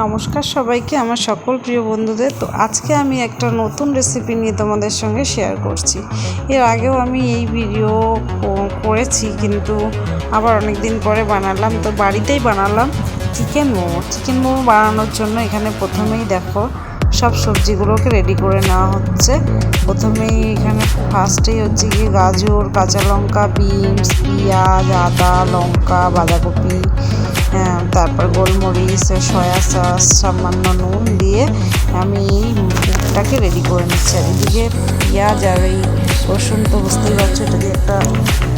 নমস্কার সবাইকে, আমার সকল প্রিয় বন্ধুদের। তো আজকে আমি একটা নতুন রেসিপি নিয়ে তোমাদের সঙ্গে শেয়ার করছি। এর আগেও আমি এই ভিডিও করেছি, কিন্তু আবার অনেক দিন পরে বানালাম। তো বাড়িতেই বানালাম চিকেন মোমো। চিকেন মোমো বানানোর জন্য এখানে প্রথমেই দেখো, সব সবজিগুলোকে রেডি করে নেওয়া হচ্ছে। প্রথমেই এখানে ফার্স্টেই হচ্ছে গিয়ে গাজর, কাঁচা লঙ্কা বিনস পেঁয়াজ, আদা, লঙ্কা, বাঁধাকপি তারপর গোলমরিচ, সয়া সস, সামান্য নুন দিয়ে আমি এই মুখটাকে রেডি করে নিচ্ছি। আর এদিকে পেঁয়াজ আর এই রসুন তো বুঝতেই পারছ, এটা দিয়ে একটা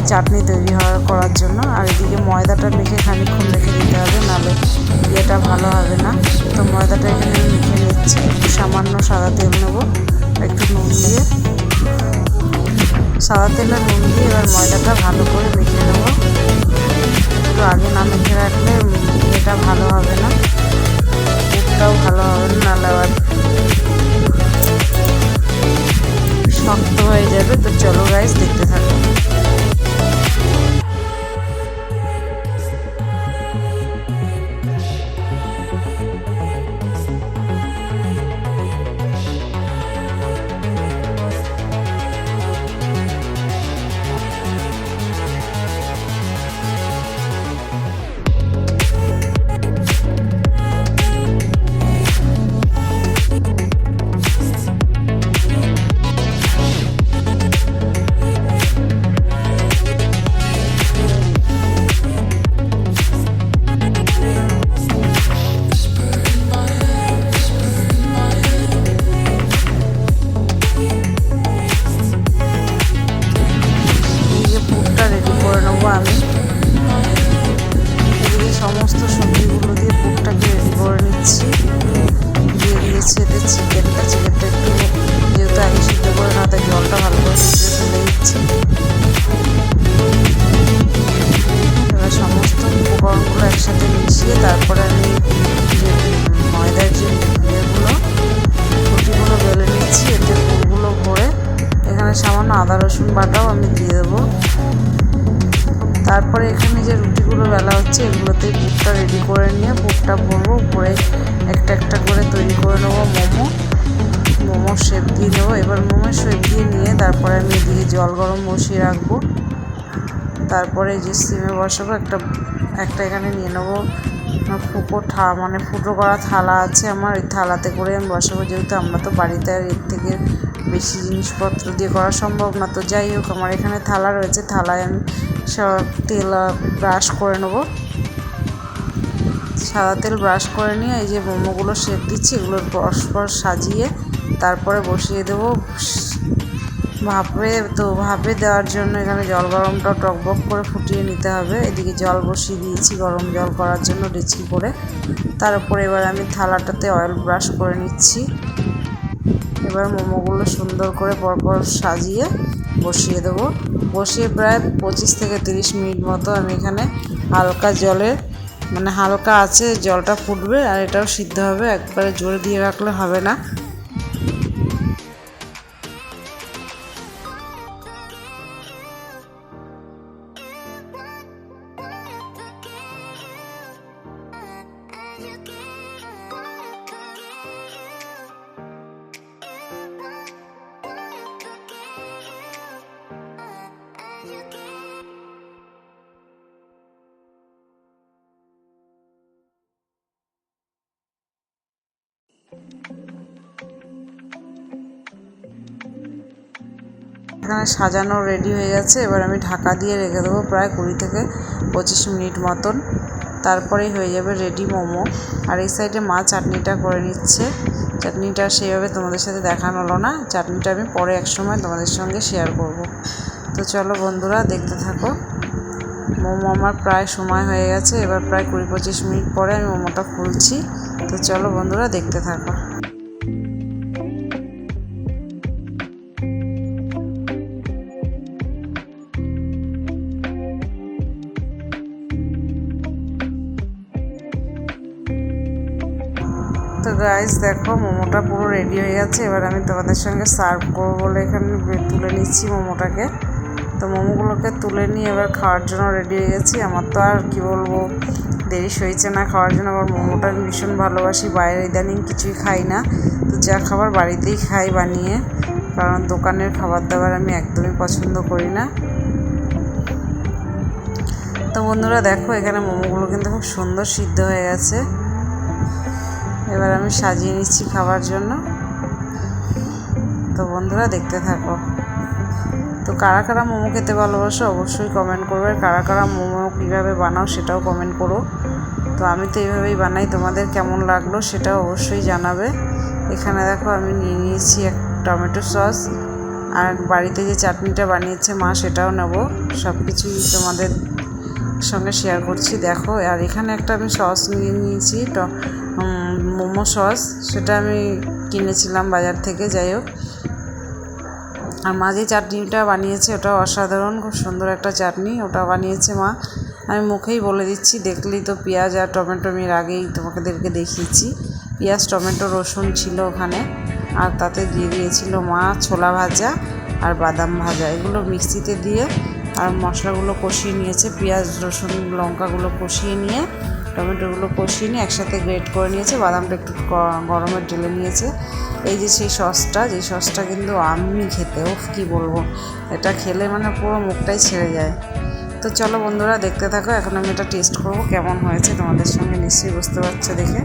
চাটনি তৈরি হওয়ার করার জন্য। আর এদিকে ময়দাটা মেখে খানিকক্ষণ রেখে দিতে হবে, নাহলে ইয়েটা ভালো হবে না। তো ময়দাটা এখানে মেখে নিচ্ছি। সামান্য সাদা তেল নেব, একটু নুন দিয়ে। সাদা তেল আর নুন দিয়ে এবার ময়দাটা ভালো করে মেখে নেব। একটু আগে সমস্ত উপকরণগুলো একসাথে মিশিয়ে তারপরে আমি যে ময়দার যে ইয়েগুলো রুটিগুলো বেলে নিচ্ছি, এতে পুরগুলো ভরে এখানে সামান্য আদা, রসুন বাটাও আমি দিয়ে দেবো। তারপরে এখানে যে রুটিগুলো বেলা হচ্ছে এগুলোতেই পুরটা রেডি করে নিয়ে পুরটা ভরবো উপরে একটা একটা করে তৈরি করে নেব মোমো। মোমো শেপ দিয়ে দেবো। এবার মোমো শেপ দিয়ে নিয়ে তারপরে আমি এদিকে জল গরম বসিয়ে রাখব। তারপরে যে সিমে বসাবো, একটা একটা এখানে নিয়ে নেব। ফুটো ঠা মানে ফুটো করা থালা আছে আমার, ওই থালাতে করে আমি বসাবো। যেহেতু আমরা তো বাড়িতে আর এর থেকে বেশি জিনিসপত্র দিয়ে করা সম্ভব না। তো যাই হোক, আমার এখানে থালা রয়েছে, থালায় আমি সব তেল ব্রাশ করে নেব। সাদা তেল ব্রাশ করে নিয়ে এই যে মোমোগুলো শেপ দিচ্ছি এগুলোর পরস্পর সাজিয়ে তারপরে বসিয়ে দেবো। ভাপে তো ভাপে দেওয়ার জন্য এখানে জল গরমটা টকবক করে ফুটিয়ে নিতে হবে। এদিকে জল বসিয়ে দিয়েছি গরম জল করার জন্য ডেচকি করে। তার উপরে এবার আমি থালাটাতে অয়েল ব্রাশ করে নিচ্ছি। এবার মোমোগুলো সুন্দর করে পরপর সাজিয়ে বসিয়ে দেবো। বসিয়ে প্রায় পঁচিশ থেকে তিরিশ মিনিট মতো আমি এখানে হালকা জলে মানে হালকা আছে জলটা ফুটবে আর এটাও সিদ্ধ হবে। একবারে জোরে দিয়ে রাখলে হবে না। এখানে সাজানো রেডি হয়ে গেছে। এবার আমি ঢাকা দিয়ে রেখে দেবো প্রায় কুড়ি থেকে পঁচিশ মিনিট মতন। তারপরেই হয়ে যাবে রেডি মোমো। আর এই সাইডে মা চাটনিটা করে নিচ্ছে। চাটনিটা সেইভাবে তোমাদের সাথে দেখানো হলো না। চাটনিটা আমি পরে এক সময় তোমাদের সঙ্গে শেয়ার করব। তো চলো বন্ধুরা, দেখতে থাকো। মোমো আমার প্রায় সময় হয়ে গেছে। এবার প্রায় কুড়ি পঁচিশ মিনিট পরে আমি মোমোটা খুলছি। তো চলো বন্ধুরা, দেখতে থাকো। তো গাইস দেখো, মোমোটা পুরো রেডি হয়ে গেছে। এবার আমি তোমাদের সঙ্গে সার্ভ করব বলে এখানে তুলে নিচ্ছি মোমোটাকে। তো মোমোগুলোকে তুলে নিয়ে এবার খাওয়ার জন্য রেডি হয়ে গেছি। আমার তো আর কি বলব, দেরি সইছে না খাওয়ার জন্য। আবার মোমোটা আমি ভীষণ ভালোবাসি, বাইরে ইদানিং কিছুই খাই না। তো যা খাবার বাড়িতেই খাই বানিয়ে, কারণ দোকানের খাবার দাবার আমি একদমই পছন্দ করি না। তো বন্ধুরা, দেখো, এখানে মোমোগুলো কিন্তু খুব সুন্দর সিদ্ধ হয়ে গেছে। এবার আমি সাজিয়ে নিচ্ছি খাবার জন্য। তো বন্ধুরা, দেখতে থাকো। তো কারা কারা মোমো খেতে ভালোবাসো অবশ্যই কমেন্ট করবে। কারা কারা মোমো কীভাবে বানাও সেটাও কমেন্ট করো। তো আমি তো এইভাবেই বানাই। তোমাদের কেমন লাগল সেটাও অবশ্যই জানাবে। এখানে দেখো আমি নিয়ে নিয়েছি এক টমেটো সস। আর বাড়িতে যে চাটনিটা বানিয়েছে মা সেটাও নেব। সব কিছুই তোমাদের সঙ্গে শেয়ার করছি, দেখো। আর এখানে একটা আমি সস নিয়ে নিয়েছি মোমো সস সেটা আমি কিনেছিলাম বাজার থেকে, যাই হোক। আর মা যে চাটনিটা বানিয়েছে, ওটা অসাধারণ, খুব সুন্দর একটা চাটনি, ওটা বানিয়েছে মা। আমি মুখেই বলে দিচ্ছি, দেখলেই তো পেঁয়াজ আর টমেটো আমি আগেই তোমাদেরকে দেখিয়েছি। পেঁয়াজ, টমেটো, রসুন ছিল ওখানে, আর তাতে দিয়ে দিয়েছিল মা ছোলা ভাজা আর বাদাম ভাজা। এগুলো মিক্সিতে দিয়ে আর মশলাগুলো কষিয়ে নিয়েছে, পেঁয়াজ, রসুন, লঙ্কাগুলো কষিয়ে নিয়ে, টমেটোগুলো কষিয়ে নিয়ে একসাথে গ্রেট করে নিয়েছে, বাদামটা একটু গরমে ঢেলে নিয়েছে। এই যে সেই সসটা, যে সসটা কিন্তু আমি খেতে ওফ কী বলব, এটা খেলে মানে পুরো মুখটাই ছেড়ে যায়। তো চলো বন্ধুরা, দেখতে থাকো, এখন আমি এটা টেস্ট করব, কেমন হয়েছে তোমাদের সঙ্গে, নিশ্চয়ই বুঝতে পারছ দেখে।